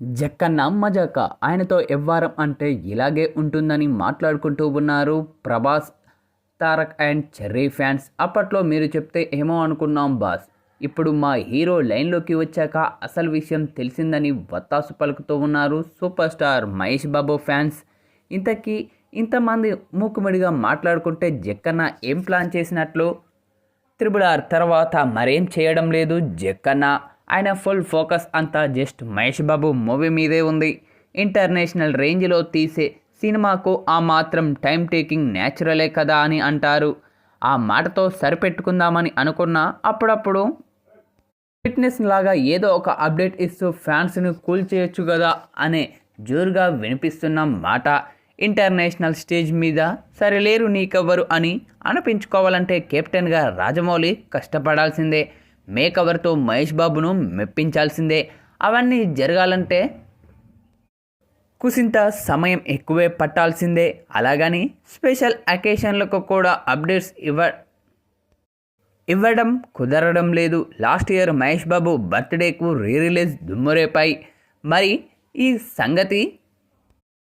జక్కన్న జక్క ఆయనతో ఎవ్వారం అంటే ఇలాగే ఉంటుందని మాట్లాడుకుంటూ ఉన్నారు. Prabhas Tarak and Cherry fans. అప్పట్లో మీరు చెప్తే ఏమో అనుకున్నాం బాస్. ఇప్పుడు మా హీరో లైన్లోకి వచ్చాక అసలు విషయం తెలిసిందని వత్తాసు పలుకుతూ ఉన్నారు. Super star Mahesh Babu fans. ఇంతకీ ఇంతమంది మూకుమిడిగా మాట్లాడుకుంటే జక్కన్న ఏం ప్లాన్ చేసినట్లు? త్రిబుల్ ఆర్ తర్వాత మరేం చేయడం లేదు? జక్కన్న ఆయన ఫుల్ ఫోకస్ అంతా జస్ట్ మహేష్ బాబు మూవీ మీదే ఉంది. ఇంటర్నేషనల్ రేంజ్లో తీసే సినిమాకు ఆ మాత్రం టైం టేకింగ్ న్యాచురలే కదా అని అంటారు. ఆ మాటతో సరిపెట్టుకుందామని అనుకున్నా అప్పుడప్పుడు ఫిట్నెస్ లాగా ఏదో ఒక అప్డేట్ ఇస్తూ ఫ్యాన్స్ని కూల్ చేయొచ్చు కదా అనే జోరుగా వినిపిస్తున్న మాట ఇంటర్నేషనల్ స్టేజ్ మీద సరిలేరు నీకెవ్వరు అని అనిపించుకోవాలంటే కెప్టెన్గా రాజమౌళి కష్టపడాల్సిందే. మేకవర్తో మహేష్ బాబును మెప్పించాల్సిందే. అవన్నీ జరగాలంటే కుసింత సమయం ఎక్కువే పట్టాల్సిందే. అలాగని స్పెషల్ అకేషన్లకు కూడా అప్డేట్స్ ఇవ్వ ఇవ్వడం కుదరడం లేదు. లాస్ట్ ఇయర్ మహేష్ బాబు బర్త్డేకు రీ రిలీజ్ దుమ్మురేపాయి. మరి ఈ సంగతి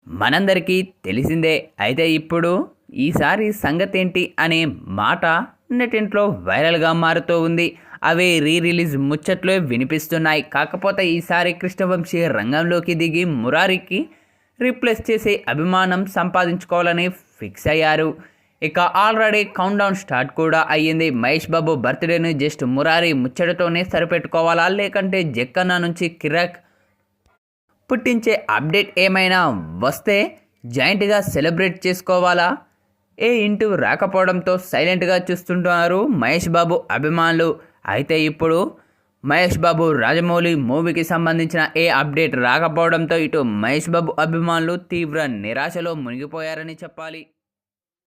మనందరికీ తెలిసిందే. అయితే ఇప్పుడు ఈసారి సంగతి ఏంటి అనే మాట నెటింట్లో వైరల్గా మారుతూ ఉంది. అవే రీ రిలీజ్ ముచ్చట్లో వినిపిస్తున్నాయి. కాకపోతే ఈసారి కృష్ణవంశీ రంగంలోకి దిగి మురారికి రీప్లేస్ చేసే అభిమానం సంపాదించుకోవాలని ఫిక్స్ అయ్యారు. ఇక ఆల్రెడీ కౌంట్డౌన్ స్టార్ట్ కూడా అయ్యింది. మహేష్ బాబు బర్త్డేని జస్ట్ మురారి ముచ్చటతోనే సరిపెట్టుకోవాలా? లేకంటే జక్కన్న నుంచి కిరాక్ పుట్టించే అప్డేట్ ఏమైనా వస్తే జాయింట్గా సెలబ్రేట్ చేసుకోవాలా? ఏ ఇంటూ రాకపోవడంతో సైలెంట్గా చూస్తుంటున్నారు మహేష్ బాబు అభిమానులు. అయితే ఇప్పుడు మహేష్ బాబు రాజమౌళి మూవీకి సంబంధించిన ఏ అప్డేట్ రాకపోవడంతో ఇటు మహేష్ బాబు అభిమానులు తీవ్ర నిరాశలో మునిగిపోయారని చెప్పాలి.